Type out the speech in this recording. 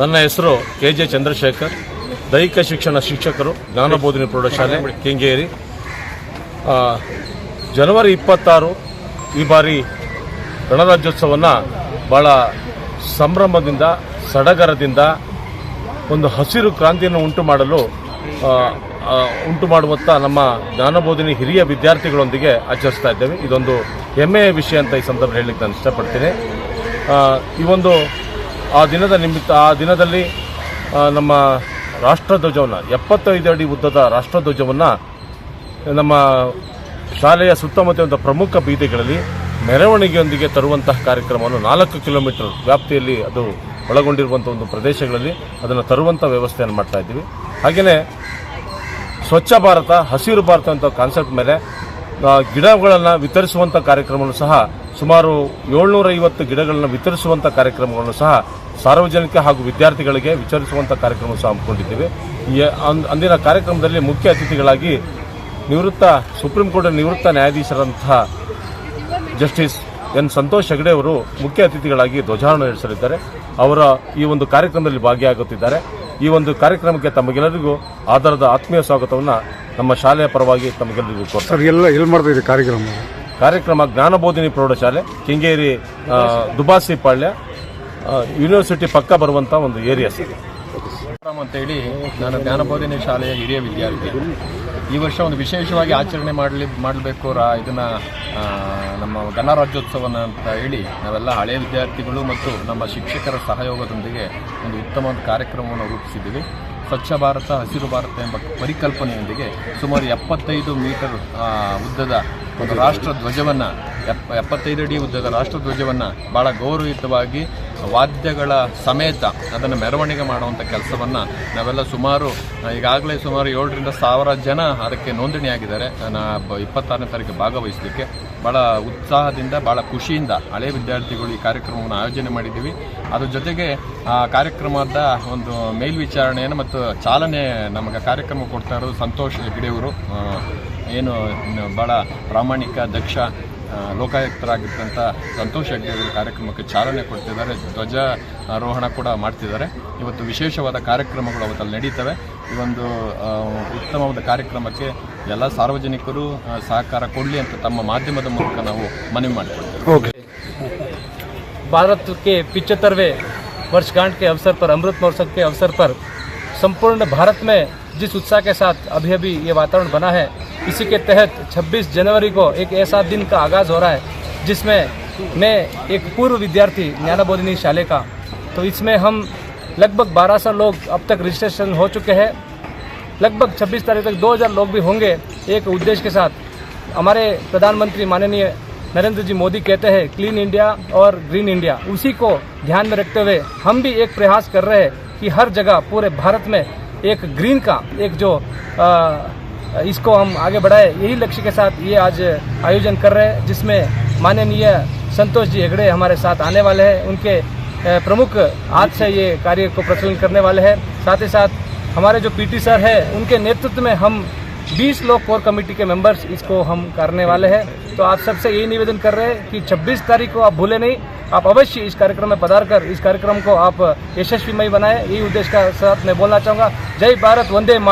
ನನ್ನ ಹೆಸರು K J Chandrashekhar, ದೈಹಿಕ ಶಿಕ್ಷಣ ಶಿಕ್ಷಕರು ಜ್ಞಾನಬೋಧನೆ ಪ್ರೌಢಶಾಲೆ, ಕೆಂಗೇರಿ. ಜನವರಿ ಇಪ್ಪತ್ತಾರು ಈ ಬಾರಿ ಗಣರಾಜ್ಯೋತ್ಸವವನ್ನು ಭಾಳ ಸಂಭ್ರಮದಿಂದ, ಸಡಗರದಿಂದ, ಒಂದು ಹಸಿರು ಕ್ರಾಂತಿಯನ್ನು ಉಂಟು ಮಾಡಲು ಉಂಟು ಮಾಡುವಂಥ ನಮ್ಮ ಜ್ಞಾನಬೋಧನೆ ಹಿರಿಯ ವಿದ್ಯಾರ್ಥಿಗಳೊಂದಿಗೆ ಆಚರಿಸ್ತಾ ಇದ್ದೇವೆ. ಇದೊಂದು ಹೆಮ್ಮೆಯ ವಿಷಯ ಅಂತ ಈ ಸಂದರ್ಭ ಹೇಳಲಿಕ್ಕೆ ನಾನು ಇಷ್ಟಪಡ್ತೀನಿ. ಈ ಒಂದು ಆ ದಿನದ ನಿಮಿತ್ತ, ಆ ದಿನದಲ್ಲಿ ನಮ್ಮ ರಾಷ್ಟ್ರಧ್ವಜವನ್ನು, ಎಪ್ಪತ್ತೈದು ಅಡಿ ಉದ್ದದ ರಾಷ್ಟ್ರಧ್ವಜವನ್ನು, ನಮ್ಮ ಶಾಲೆಯ ಸುತ್ತಮುತ್ತ ಪ್ರಮುಖ ಬೀದಿಗಳಲ್ಲಿ ಮೆರವಣಿಗೆಯೊಂದಿಗೆ ತರುವಂತಹ ಕಾರ್ಯಕ್ರಮವನ್ನು ನಾಲ್ಕು ಕಿಲೋಮೀಟರ್ ವ್ಯಾಪ್ತಿಯಲ್ಲಿ ಅದು ಒಳಗೊಂಡಿರುವಂಥ ಒಂದು ಪ್ರದೇಶಗಳಲ್ಲಿ ಅದನ್ನು ತರುವಂಥ ವ್ಯವಸ್ಥೆಯನ್ನು ಮಾಡ್ತಾ ಇದ್ದೀವಿ. ಹಾಗೆಯೇ ಸ್ವಚ್ಛ ಭಾರತ, ಹಸಿರು ಭಾರತ ಅಂತ ಕಾನ್ಸೆಪ್ಟ್ ಮೇಲೆ ಗಿಡಗಳನ್ನು ವಿತರಿಸುವಂಥ ಕಾರ್ಯಕ್ರಮವನ್ನು ಸಹ ಸುಮಾರು ಏಳ್ನೂರ ಐವತ್ತು ಗಿಡಗಳನ್ನು ವಿತರಿಸುವಂಥ ಕಾರ್ಯಕ್ರಮಗಳನ್ನು ಸಹ ಸಾರ್ವಜನಿಕ ಹಾಗೂ ವಿದ್ಯಾರ್ಥಿಗಳಿಗೆ ವಿತರಿಸುವಂಥ ಕಾರ್ಯಕ್ರಮ ಸಹ ಹಮ್ಮಿಕೊಂಡಿದ್ದೇವೆ. ಅಂದಿನ ಕಾರ್ಯಕ್ರಮದಲ್ಲಿ ಮುಖ್ಯ ಅತಿಥಿಗಳಾಗಿ ನಿವೃತ್ತ, ಸುಪ್ರೀಂ ಕೋರ್ಟ್ ನಿವೃತ್ತ ನ್ಯಾಯಾಧೀಶರಂತಹ ಜಸ್ಟಿಸ್ ಎನ್ ಸಂತೋಷ್ ಹೆಗಡೆ ಅವರು ಮುಖ್ಯ ಅತಿಥಿಗಳಾಗಿ ಧ್ವಜಾರೋಹಣ ನಡೆಸಲಿದ್ದಾರೆ. ಅವರ ಈ ಒಂದು ಕಾರ್ಯಕ್ರಮದಲ್ಲಿ ಭಾಗಿಯಾಗುತ್ತಿದ್ದಾರೆ. ಈ ಒಂದು ಕಾರ್ಯಕ್ರಮಕ್ಕೆ ತಮಗೆಲ್ಲರಿಗೂ ಆಧಾರದ ಆತ್ಮೀಯ ಸ್ವಾಗತವನ್ನು ನಮ್ಮ ಶಾಲೆಯ ಪರವಾಗಿ ತಮಗೆಲ್ಲರಿಗೂ ಕೋರ್ತಾರೆ ಸರ್ ಎಲ್ಲ ಎಲ್ಲಿ ಮಾಡ್ತಾ ಇದೆ ಕಾರ್ಯಕ್ರಮ? ಕಾರ್ಯಕ್ರಮ ಜ್ಞಾನಬೋಧಿನಿ ಪ್ರೌಢಶಾಲೆ ಕೆಂಗೇರಿ ದುಬಾಸಿ ಪಾಳ್ಯ ಯೂನಿವರ್ಸಿಟಿ ಪಕ್ಕ ಬರುವಂಥ ಒಂದು ಏರಿಯಾ ಸರ್. ಅಂತ ಅಂತೇಳಿ ನಾನು ಜ್ಞಾನಬೋಧಿನಿ ಶಾಲೆಯ ಹಿರಿಯ ವಿದ್ಯಾರ್ಥಿ. ಈ ವರ್ಷ ಒಂದು ವಿಶೇಷವಾಗಿ ಆಚರಣೆ ಮಾಡಲಿ ಮಾಡಬೇಕು ರಾ ಇದನ್ನ ನಮ್ಮ ಗಣರಾಜ್ಯೋತ್ಸವನ ಅಂತ ಹೇಳಿ ನಾವೆಲ್ಲ ಹಳೆಯ ವಿದ್ಯಾರ್ಥಿಗಳು ಮತ್ತು ನಮ್ಮ ಶಿಕ್ಷಕರ ಸಹಯೋಗದೊಂದಿಗೆ ಒಂದು ಉತ್ತಮ ಕಾರ್ಯಕ್ರಮವನ್ನು ರೂಪಿಸಿದ್ದೀವಿ. ಸ್ವಚ್ಛ ಭಾರತ, ಹಸಿರು ಭಾರತ ಎಂಬ ಪರಿಕಲ್ಪನೆಯೊಂದಿಗೆ ಸುಮಾರು ಎಪ್ಪತ್ತೈದು ಮೀಟರ್ ಉದ್ದದ ಒಂದು ರಾಷ್ಟ್ರ ಧ್ವಜವನ್ನು ಎಪ್ ಎಪ್ಪತ್ತೈದು ಅಡಿ ಉದ್ದದ ರಾಷ್ಟ್ರ ಧ್ವಜವನ್ನು ಭಾಳ ಗೌರವಯುತವಾಗಿ ವಾದ್ಯಗಳ ಸಮೇತ ಅದನ್ನು ಮೆರವಣಿಗೆ ಮಾಡುವಂಥ ಕೆಲಸವನ್ನು ನಾವೆಲ್ಲ ಸುಮಾರು, ಈಗಾಗಲೇ ಸುಮಾರು ಏಳರಿಂದ ಸಾವಿರ ಜನ ಅದಕ್ಕೆ ನೋಂದಣಿಯಾಗಿದ್ದಾರೆ. ನಾ ಇಪ್ಪತ್ತಾರನೇ ತಾರೀಕು ಭಾಗವಹಿಸಲಿಕ್ಕೆ ಭಾಳ ಉತ್ಸಾಹದಿಂದ ಭಾಳ ಖುಷಿಯಿಂದ ಹಳೆ ವಿದ್ಯಾರ್ಥಿಗಳು ಈ ಕಾರ್ಯಕ್ರಮವನ್ನು ಆಯೋಜನೆ ಮಾಡಿದ್ದೀವಿ. ಅದ್ರ ಜೊತೆಗೆ ಆ ಕಾರ್ಯಕ್ರಮದ ಒಂದು ಮೇಲ್ವಿಚಾರಣೆಯನ್ನು ಮತ್ತು ಚಾಲನೆ ನಮಗೆ ಕಾರ್ಯಕ್ರಮ ಕೊಡ್ತಾ ಇರೋದು ಸಂತೋಷ್ ಹೆಗ್ಡೆಯವರು. ಏನು ಭಾಳ ಪ್ರಾಮಾಣಿಕ ದಕ್ಷ ಆ, ಲೋಕಾಯುಕ್ತರಾಗಿದ್ದಂಥ ಸಂತೋಷ್ ಹೆಗ್ಡೆ ಅವರು ಕಾರ್ಯಕ್ರಮಕ್ಕೆ ಚಾಲನೆ ಕೊಡ್ತಿದ್ದಾರೆ ಧ್ವಜ ಆರೋಹಣ ಕೂಡ ಮಾಡ್ತಿದ್ದಾರೆ ಇವತ್ತು ವಿಶೇಷವಾದ ಕಾರ್ಯಕ್ರಮಗಳು ಅವತ್ತಲ್ಲಿ ನಡೀತವೆ ಈ ಒಂದು ಆ, ಉತ್ತಮವಾದ ಕಾರ್ಯಕ್ರಮಕ್ಕೆ ಎಲ್ಲ ಸಾರ್ವಜನಿಕರು ಆ, ಸಹಕಾರ ಕೊಡಲಿ ಅಂತ ತಮ್ಮ ಮಾಧ್ಯಮದ ಮೂಲಕ ನಾವು ಮನವಿ ಮಾಡಿಕೊಳ್ತೇವೆ ಓಕೆ भारत के पिचहत्तरवें वर्षगांठ के अवसर पर अमृत महोत्सव के अवसर पर संपूर्ण भारत में जिस उत्साह के साथ अभी अभी ये वातावरण बना है इसी के तहत 26 जनवरी को एक ऐसा दिन का आगाज़ हो रहा है जिसमें मैं एक पूर्व विद्यार्थी ज्ञानबोधिनी शाले का तो इसमें हम लगभग 1200 लोग अब तक रजिस्ट्रेशन हो चुके हैं। लगभग 26 तारीख तक 2000 लोग भी होंगे एक उद्देश्य के साथ। हमारे प्रधानमंत्री माननीय नरेंद्र जी मोदी कहते हैं क्लीन इंडिया और ग्रीन इंडिया उसी को ध्यान में रखते हुए हम भी एक प्रयास कर रहे हैं कि हर जगह पूरे भारत में एक ग्रीन का एक जो आ, इसको हम आगे बढ़ाए। यही लक्ष्य के साथ ये आज आयोजन कर रहे हैं, जिसमें माननीय संतोष जी हेगड़े हमारे साथ आने वाले हैं। उनके प्रमुख हाथ से ये कार्य को प्रचलन करने वाले हैं। साथ ही साथ हमारे जो पीटी सर है, उनके नेतृत्व में हम 20 लोग कोर कमेटी के मेंबर्स इसको हम करने वाले हैं। तो आप सबसे यही निवेदन कर रहे हैं कि 26 तारीख को आप भूले नहीं, आप अवश्य इस कार्यक्रम में पधार कर इस कार्यक्रम को आप यशस्वीमय बनाएँ। यही उद्देश्य का साथ मैं बोलना चाहूँगा। जय भारत, वंदे मातरम।